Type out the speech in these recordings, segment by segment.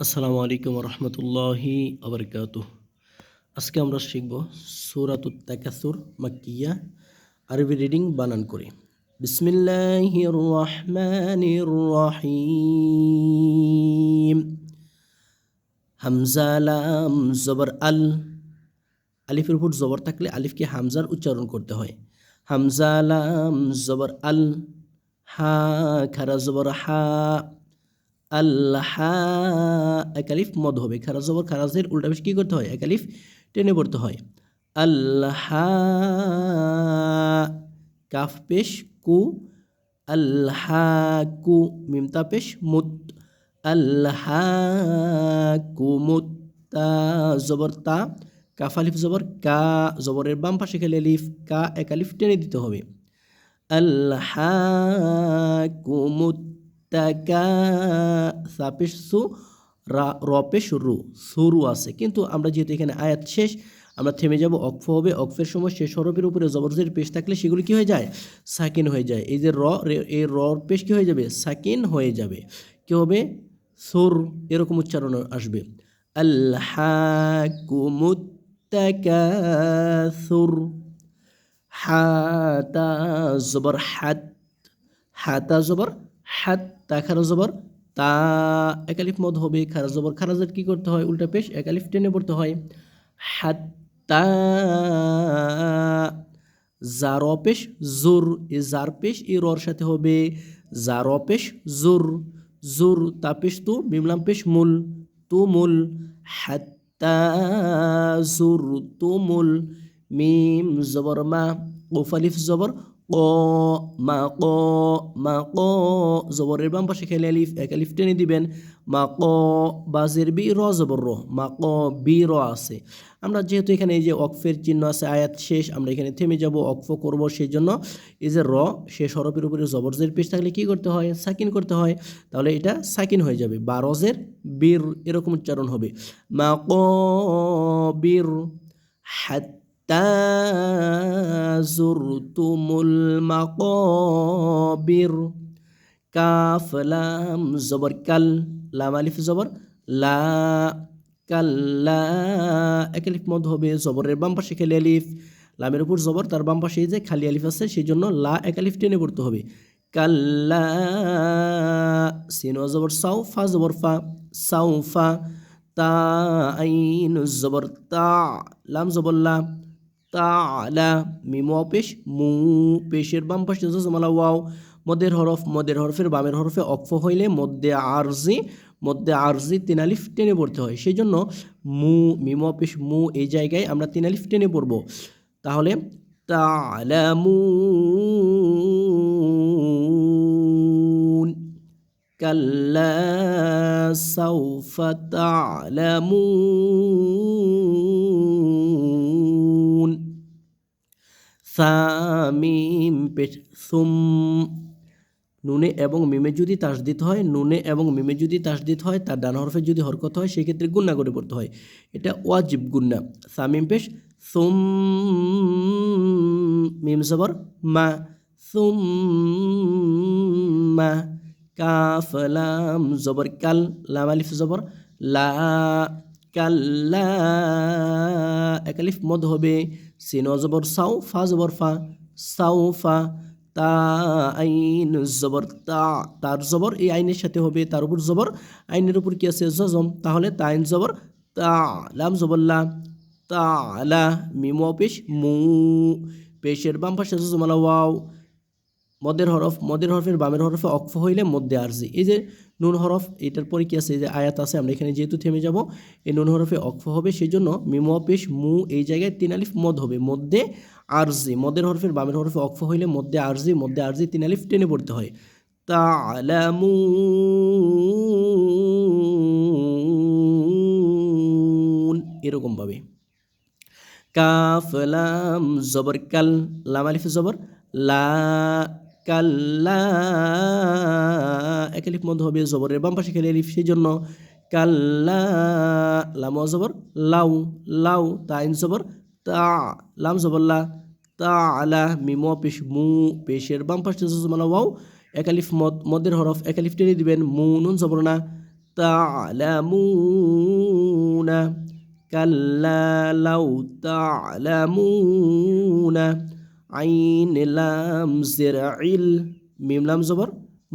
আসসালামু আলাইকুম রহমতুল্লাহি আবরকাত আজকে আমরা শিখব সুরাতুত তাকাসুর মাক্কিয়া। আরবি রিডিং বানান করে। বিসমিল্লাহির রহমানির রহিম হামজা, লাম, জবর, আল। আলিফের উপর জবর থাকলে আলিফকে হামজার উচ্চারণ করতে হয়। হামজা, লাম, জবর, আল। হা, খারা, জবর, হা। আল্লাহ একালিফ মদ হবে। খারাজ জবর, খারাজের উল্টা বেশ কী করতে হয়? একালিফ টেনে পড়তে হয়। আল্লাহ, কাফ পেশ, কু, আল্লাহ, কু মিমতা পেশ, মুত। আল্লাহ কুমুত তা জবর, তা, কাফ আলিফ জবর, কা জবরের বাম পাশে খেলে আলিফ, কা একালিফ টেনে দিতে হবে। আল্লাহ কুমুত রা সুরু আছে। কিন্তু আমরা যেহেতু এখানে আয়াত শেষ, আমরা থেমে যাব, অক্ফ হবে, অক্ফের সময় শেষ হরফের উপরে জবরজের পেশ থাকলে সেগুলি কি হয়ে যায়? সাকিন হয়ে যায়। এই যে র এই রর পেশ কি হয়ে যাবে? সাকিন হয়ে যাবে। কি হবে? সুর, এরকম উচ্চারণ আসবে। আল্লাহ কুমুত্তাকাসুর হাতা জবর হাত হাতা জবর হাত তা খারা জবর, তা একালিফ মদ হবে খারা জবর। খারাজের কি করতে হয়? উল্টা পেশ একালিফ টেনে পড়তে হয়। হাত্তা জার পেশ, জুর, এ জার পেশ, এ রর সাথে হবে। জার পেশ, জুর জুর, তা পেশ তু মিমলাম পেশ মূল, তু মূল। হাত্তা জুর, তু মূল, মিম জবর মা ওফালিফ জবর। ক, মা ক মা ক, জবরের বাম খেলে আলিফ, এক আলিফ টেনে দিবেন। মা ক, বাজের বি, র, জবর র। মা ক, বি, র আছে। আমরা যেহেতু এখানে এই যে অক্ফের চিহ্ন আছে, আয়াত শেষ, আমরা এখানে থেমে যাব অক্ফ করব সেই জন্য এই যে র শেষ হরফের উপরে জবরজের পেশ থাকলে কি করতে হয়? সাকিন করতে হয়। তাহলে এটা সাকিন হয়ে যাবে। বা রজের বীর এরকম উচ্চারণ হবে। মা ক বীর হাত তাজুরতুমুল মাকবির। কাফ, লাম, জবর, কাল, লাম, আলিফ, জবর, লা কাল্লা এক আলিফ হবে জবরের বাম পাশে খালি আলিফ। লামের উপর জবর, তার বাম পাশে যে খালি আলিফ আছে, সেই জন্য লা এক আলিফ টেনে পড়তে হবে। কাল্লা সিনো, জবর, সাউ, ফা, জবর, ফা, সাউ, ফা, তা, আইন, জবর, তা, লাম, জবর, লা তালা মিমো পেশ, মু, পেশের বাম পাশে জমালা ওয়াও, মদের হরফ, মদের হরফের বামের হরফে অক্ফ হইলে মধ্যে আরজি মধ্যে আরজি তিন আলিফ টেনে পড়তে হয়। সেই জন্য মু, মিমো পেশ, মু এই জায়গায় আমরা তিন আলিফ টেনে পড়ব। তাহলে তালামুন কাল্লা সাউফা তালামুন সামিম পেশ, সুম, নুনে এবং মিমে যদি তাসদিত হয়, নুনে এবং মিমে যদি তাসদিত হয়, তার ডান হরফে যদি হরকত হয়, সেক্ষেত্রে গুন্না করে পড়তে হয়। এটা ওয়াজিব গুন্না। সামিম পেশ, সুম, মিম জবর, মা, সুম, মা, কাফ, লাম, জবর, কাল, লাম, আলিফ, জবর, লা কাল্লা একালিফ মদ হবে। সিন জবর সাউ ফা জবর ফা সাউ ফা, তা আইন জবর তা তার জবর এই আইনের সাথে হবে তার উপর জবর আইনের উপর কি আছে? জজম। তাহলে তা আইন জবর তা, লাম জবল্লা তা, লা, মিমো, পেশ, মু, পেশের বাম পাশে জজমালা ওয়াও। মদের হরফ, মদের হরফের বামের হরফে অক্ফ হইলে মধ্যে আরজি। এই যে নুন হরফ, এটার পরে কি আছে? এই যে আয়াত আছে, আমরা এখানে যেহেতু থেমে যাব, এই নুন হরফে অক্ফ হবে সেই জন্য মিমো পেশ মু এই জায়গায় তিন আলিফ মদ হবে মধ্যে আরজি। মদের হরফের বামের হরফে অক্ফ হইলে মধ্যে আরজি মধ্যে আরজি তিন আলিফ টেনে পড়তে হয়। তালামুন এরকমভাবে। কাফ লাম জবর কাল, লাম আলিফ জবর, লা কাল্লা এক আলিফ মধ্যে হবে জবরের বাম পাশে খেলে আলিফ সেই জন্য কাল্লা লাম ও জবর লাউ লাউ তাইন জবর তা লাম জবর লা তা আলা মিমো পেশ মু পেশের বাম পাশে জজমালা ওয়াও একালিফ মদ মদের হরফ একালিফ টেনে দিবেন মু নুন জবর না تعلمون كلا لو تعلمون আইন লাম জেরাইল মিমলাম জবর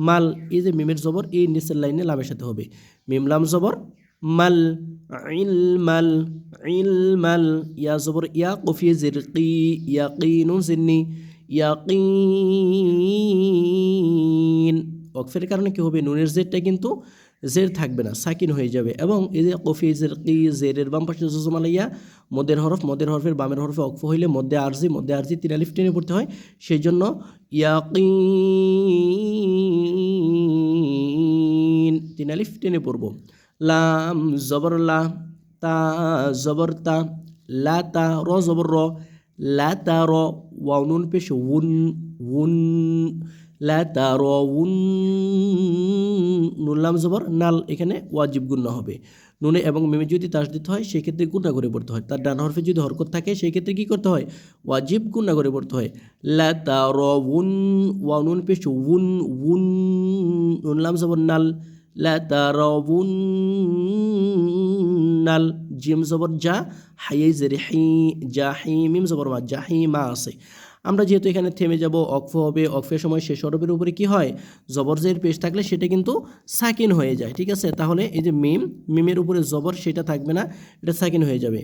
মাল। এই যে মিমের জবর, এই নিচের লাইনে লামের সাথে হবে। মিমলাম জবর মাল ইল মাল ইল মাল। ইয়া জবর ইয়া কফি জির কি ইয়া কি নুন জিন্নি ইয়া কি অক্ষের কারণে কী হবে? নুনের জেডটা কিন্তু জের থাকবে না, সাকিন হয়ে যাবে। এবং এই যে কফি, জের, কি জেরের বাম পাশে জজমালাইয়া মদের হরফ, মদের হরফের বামের হরফে অক্ফ হইলে মধ্যে আরজি মধ্যে আরজি তিন আলিফ টেনে পড়তে হয়। সেই জন্য ইয়াকিন তিন আলিফ টেনে পড়ব। লাম, জবর লা, তা, জবর তা, লা, তা, র, জবর র, লা, তা, র, ওয়াও, নুন, পেশ, উন উন, লা, তা, র, উন নুন লাম জবর, নাল এখানে ওয়াজিব গুণ্য হবে। নুনে এবং মিমে যদি তাস দিতে হয় সেই ক্ষেত্রে গুণা করে পড়তে হয়। তার ডান হরফে যদি হরকত থাকে সেই ক্ষেত্রে কী করতে হয়? ওয়াজিব গুণা করে পড়তে হয়। লা তা র উন ওয়া নুন পেশ উন উন, নুন লাম জবর, নাল। লা তা র উন, নাল। জিম জবর যা হাইয়ে জেরে হি যা হি মিম জবর, মা জাহি মা আছে। আমরা যেহেতু এখানে থেমে যাব অক্ফ হবে অক্ফের সময় শেষ হরফের উপরে কি হয়? জবর জের পেশ থাকলে সেটা কিন্তু সাকিন হয়ে যায়, ঠিক আছে? তাহলে এই যে মিম, মিমের উপরে জবর সেটা থাকবে না, এটা সাকিন হয়ে যাবে।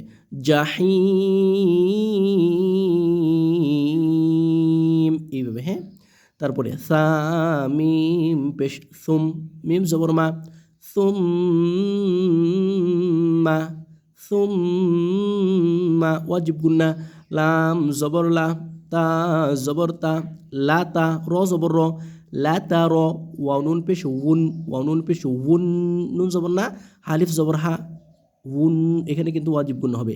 জাহিম, এইভাবে হ্যাঁ? তারপরে সা, মিম, পেশ, সুম, মিম জবর মা, সুম মা সুম্মা ওয়াজিব গুন্না, লাম জবর লা। তা জবর তা, লা তা র জবর র লা তা র নুন পেশ উন নুন পেশ উন নুন জবর না, হালিফ জবর হা উন এখানে কিন্তু ওয়াজিব গুণ হবে।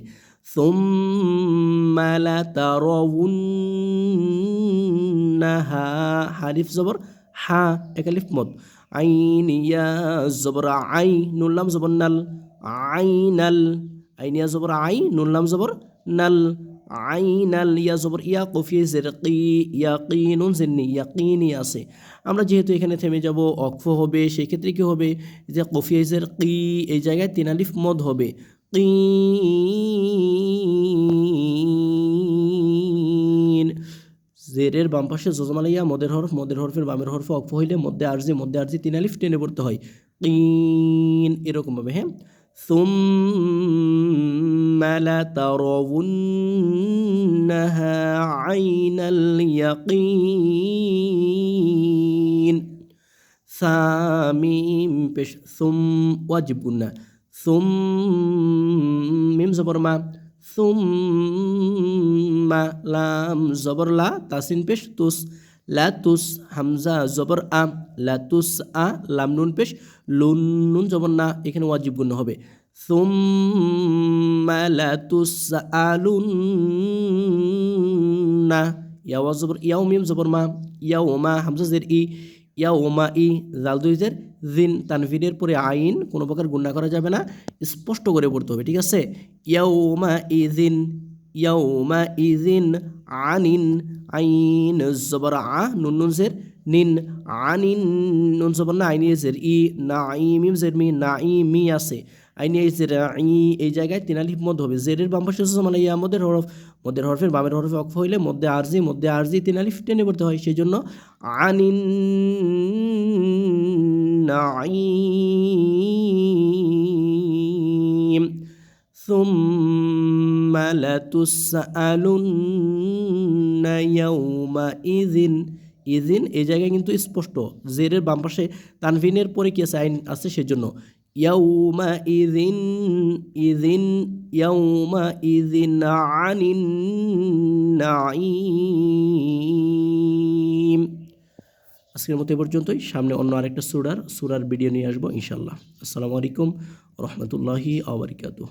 সুম্মা লা তারাউন্নাহা হালিফ জবর হা একালিফ মদ। আইন ইয়া জবর আই, নুন লাম জবর নাল। আইনাল আইনিয়া জবর আই, নুন লাম জবর নাল। আইনাল ইয়া ইয়া জেরকি, ইয়াকিনুন জেন্নি, ইয়াকিনি আছে। আমরা যেহেতু এখানে থেমে যাব, অক্ফ হবে, সেক্ষেত্রে কী হবে? যে কফিয়ে জের কি এই জায়গায় তিনালিফ মদ হবে। কিন জেরের বাম পাশে জজমালাইয়া মদের হরফ, মদের হরফের বামের হরফে অক্ফ হইলে মধ্যে আরজি মধ্যে আরজি তিনালিফ টেনে পড়তে হয়। কিন এরকমভাবে হ্যাঁ? ثم لترونها عين اليقين ثاميم পেশ ثم ওয়াজিব গুন্না ثم মিম জবর মা ثم লাম জবর লা তাসিন পেশ তুস লাতুস হামজা জবর আ লাতুস আ লাম নুন পেশ লুন নুন জবর না এখানে ওয়াজিব গুণ হবে ইয়াওয়া জবর ইয়াও মিম জবর মা ইয়াও মা হামজা জের ই ইয়াও মা ই জাল দুই জের জিন তানভিনের পরে আইন কোনো প্রকার গুণা করা যাবে না। স্পষ্ট করে পড়তে হবে, ঠিক আছে? ইয়াও মা ই জিন ইয়াউমা ইজিন আনিন আইন জবর আ নুন নুন জের নিন আনিন নুন জবর না আইনি জের ই না ইমিম জের না ই মি আছে আইনি জের ই এই জায়গায় তিন আলিফ মদ হবে জেরের বাম পাশে মানে ইয়া মদের হরফ মদের হরফের বামের হরফে অক্ষ হইলে মধ্যে আরজি মধ্যে আরজি তিন আলিফ টেনে পড়তে হয় সেই জন্য আনিন নাইম ثم لتسألن يومئذ ইজিন এই জায়গায় কিন্তু স্পষ্ট জেরের বাম পাশে তানভিনের পরে কি আছে আইন আছে সেজন্য ইয়াউমা ইদিন يومئذ عن النعيم. আজকের মতো এ পর্যন্তই। সামনে অন্য আরেকটা সুরার সুরার ভিডিও নিয়ে আসব ইনশাল্লাহ আসসালামু আলাইকুম রহমতুল্লাহি আবরিকাতু